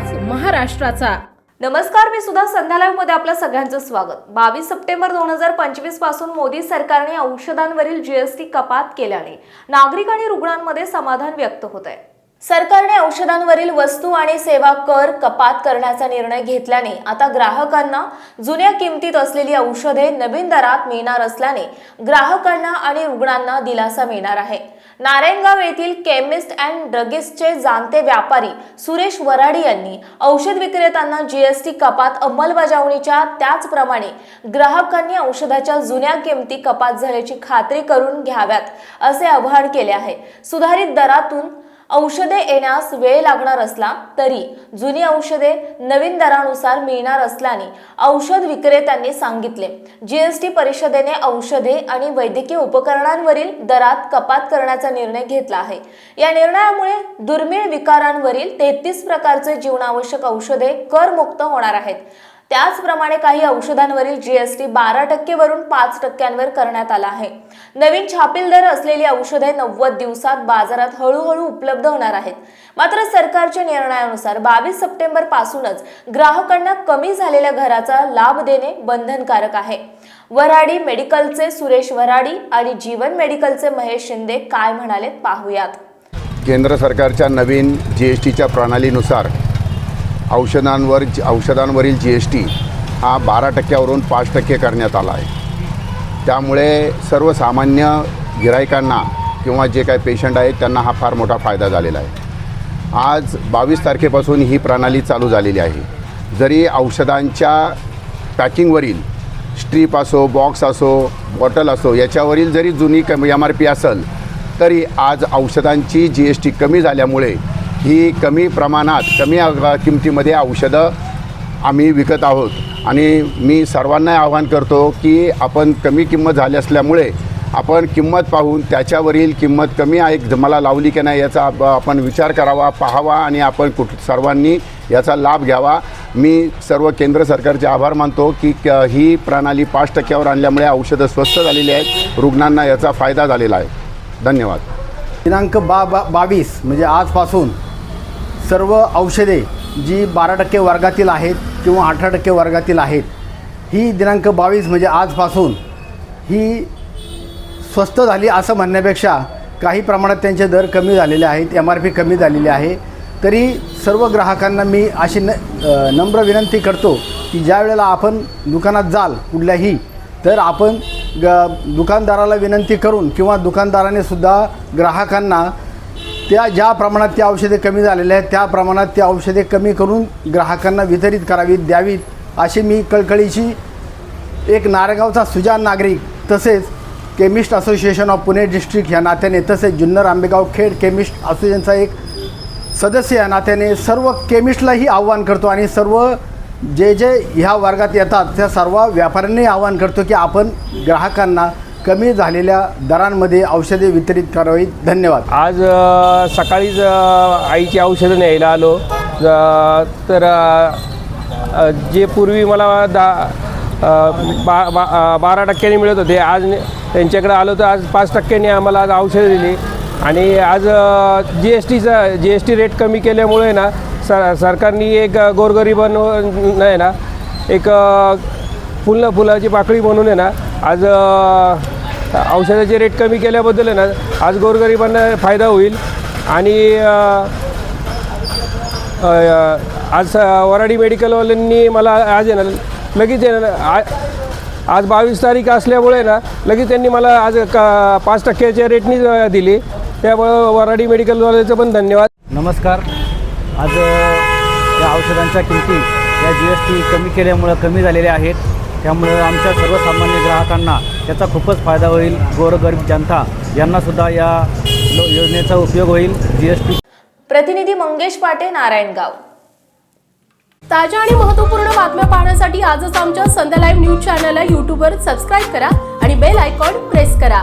महाराष्ट्राचा. नमस्कार मी सुद्धा संध्यालयमध्ये मध्ये आपलं सगळ्यांचं स्वागत. बावीस सप्टेंबर दोन हजार पंचवीसपासून मोदी सरकारने औषधांवरील जीएसटी कपात केल्याने नागरिक आणि रुग्णांमध्ये समाधान व्यक्त होत आहे सरकारने औषधांवरील वस्तू आणि सेवा कर कपात करण्याचा निर्णय घेतल्याने आता ग्राहकांना जुन्या किमतीत असलेली औषधे नवीन दरात मिळणार असल्याने ग्राहकांना आणि रुग्णांना दिलासा मिळणार आहे. नारायणगाव येथील केमिस्ट अँड ड्रगिस्टचे जाणते व्यापारी सुरेश वराडी यांनी औषध विक्रेत्यांना जीएसटी कपात अंमलबजावणीच्या त्याचप्रमाणे ग्राहकांनी औषधाच्या जुन्या किमती कपात झाल्याची खात्री करून घ्याव्यात असे आवाहन केले आहे. सुधारित दरातून औषधे येण्यास वेळ लागणार असला तरी जुनी औषधे नवीन दरानुसार मिळणार असल्याने औषध विक्रेत्यांनी सांगितले. जीएसटी परिषदेने औषधे आणि वैद्यकीय उपकरणांवरील दरात कपात करण्याचा निर्णय घेतला आहे. या निर्णयामुळे दुर्मिळ विकारांवरील तेहतीस प्रकारचे जीवनावश्यक औषधे करमुक्त होणार आहेत. त्याचप्रमाणे काही औषधांवरील जीएसटी बारा टक्केवरून पाच टक्क्यांवर करण्यात आला आहे. नवीन छापील दर असलेली औषधे नव्वद दिवसात बाजारात हळूहळू उपलब्ध होणार आहेत. मात्र सरकारच्या निर्णयानुसार बावीस सप्टेंबर पासूनच ग्राहकांना कमी झालेल्या घराचा लाभ देणे बंधनकारक आहे. वराडी मेडिकलचे सुरेश वराडी आणि जीवन मेडिकलचे महेश शिंदे काय म्हणाले पाहूयात. केंद्र सरकारच्या नवीन जी एस टीच्या प्रणालीनुसार औषधांवर औषधांवरील जी एस टी हा बारा टक्क्यावरून पाच टक्के करण्यात आला आहे. त्यामुळे सर्वसामान्य गिरायकांना किंवा जे काही पेशंट आहेत त्यांना हा फार मोठा फायदा झालेला आहे. आज बावीस तारखेपासून ही प्रणाली चालू झालेली आहे. जरी औषधांच्या पॅकिंगवरील स्ट्रीप असो बॉक्स असो बॉटल असो याच्यावरील जरी जुनी कम एम आर पी असेल तरी आज औषधांची जी एस टी कमी झाल्यामुळे ही कमी प्रमाणात कमी किमतीमध्ये औषधं आम्ही विकत आहोत. आणि मी सर्वांना आवाहन करतो की आपण कमी किंमत झाली असल्यामुळे आपण किंमत पाहून त्याच्यावरील किंमत कमी आहे मला लावली की नाही याचा आपण विचार करावा पाहावा आणि आपण कुठ सर्वांनी याचा लाभ घ्यावा. मी सर्व केंद्र सरकारचे आभार मानतो की क- ही प्रणाली पाच टक्क्यावर आणल्यामुळे औषधं स्वस्त झालेली आहेत रुग्णांना याचा फायदा झालेला आहे. धन्यवाद. दिनांक बा बा बावीस म्हणजे आजपासून सर्व औषधे जी बारा टक्के वर्गातील आहेत किंवा अठरा टक्के वर्गातील आहेत ही दिनांक बावीस म्हणजे आजपासून ही स्वस्त झाली असं म्हणण्यापेक्षा काही प्रमाणात त्यांचे दर कमी झालेले आहेत एम आर पी कमी झालेली आहे. तरी सर्व ग्राहकांना मी अशी न नम्र विनंती करतो की ज्या वेळेला आपण दुकानात जाल कुठल्याही तर आपण ग दुकानदाराला विनंती करून किंवा दुकानदाराने सुद्धा ग्राहकांना त्या ज्या प्रमाणात ती औषधे कमी झालेल्या आहेत त्या प्रमाणात ती औषधे कमी करून ग्राहकांना वितरित करावीत द्यावीत अशी मी कळकळीची एक नारेगावचा सुजान नागरिक तसेच chemist association of Pune district ह्या नात्याने तसेच जुन्नर आंबेगाव खेड केमिस्ट असोसिएशनचा एक सदस्य या नात्याने सर्व केमिस्टलाही आव्हान करतो आणि सर्व जे जे ह्या वर्गात येतात त्या सर्व व्यापाऱ्यांनाही आव्हान करतो की आपण ग्राहकांना कमी झालेल्या दरांमध्ये औषधे वितरित करावीत. धन्यवाद. आज अ, सकाळीच अ, आईची औषधं न्यायला आलो. अ, तर अ, अ, जे पूर्वी मला दा अ, बा बा अ, बारा टक्क्यांनी मिळत होते आज ने- त्यांच्याकडे आलो तर आज पाच टक्क्यांनी आम्हाला आज औषधं दिली. आणि आज जी एस टीचा जी एस टी रेट कमी केल्यामुळे ना सर सरकारने एक गोरगरिबांना आहे ना एक अ, फुलं फुलाची पाकळी म्हणून आहे ना आज अ, औषधाचे रेट कमी केल्याबद्दल ना आज गोरगरिबांना फायदा होईल. आणि आज वराडी मेडिकलवाल्यांनी मला आज आहे ना लगेच आहे ना आ- आज बावीस तारीख असल्यामुळे ना लगेच त्यांनी मला आज का पाच टक्क्याच्या रेटनी दिली. त्यामुळं वराडी मेडिकलवाल्याचं पण धन्यवाद. नमस्कार. आज या औषधांच्या किमती या जी एस टी कमी केल्यामुळं कमी झालेल्या आहेत. त्यामुळे आमच्या सर्वसामान्य ग्राहकांना त्याचा खूपच फायदा होईल. गोरगरीब जनता यांनासुद्धा या योजनेचा उपयोग होईल. जी एस टी प्रतिनिधी मंगेश पाटे नारायणगाव. ताज्या आणि महत्त्वपूर्ण बातम्या पाहण्यासाठी आजच आमच्या संध्या लाईव्ह न्यूज चॅनलला यूट्यूबवर सबस्क्राईब करा आणि बेल आयकॉन प्रेस करा.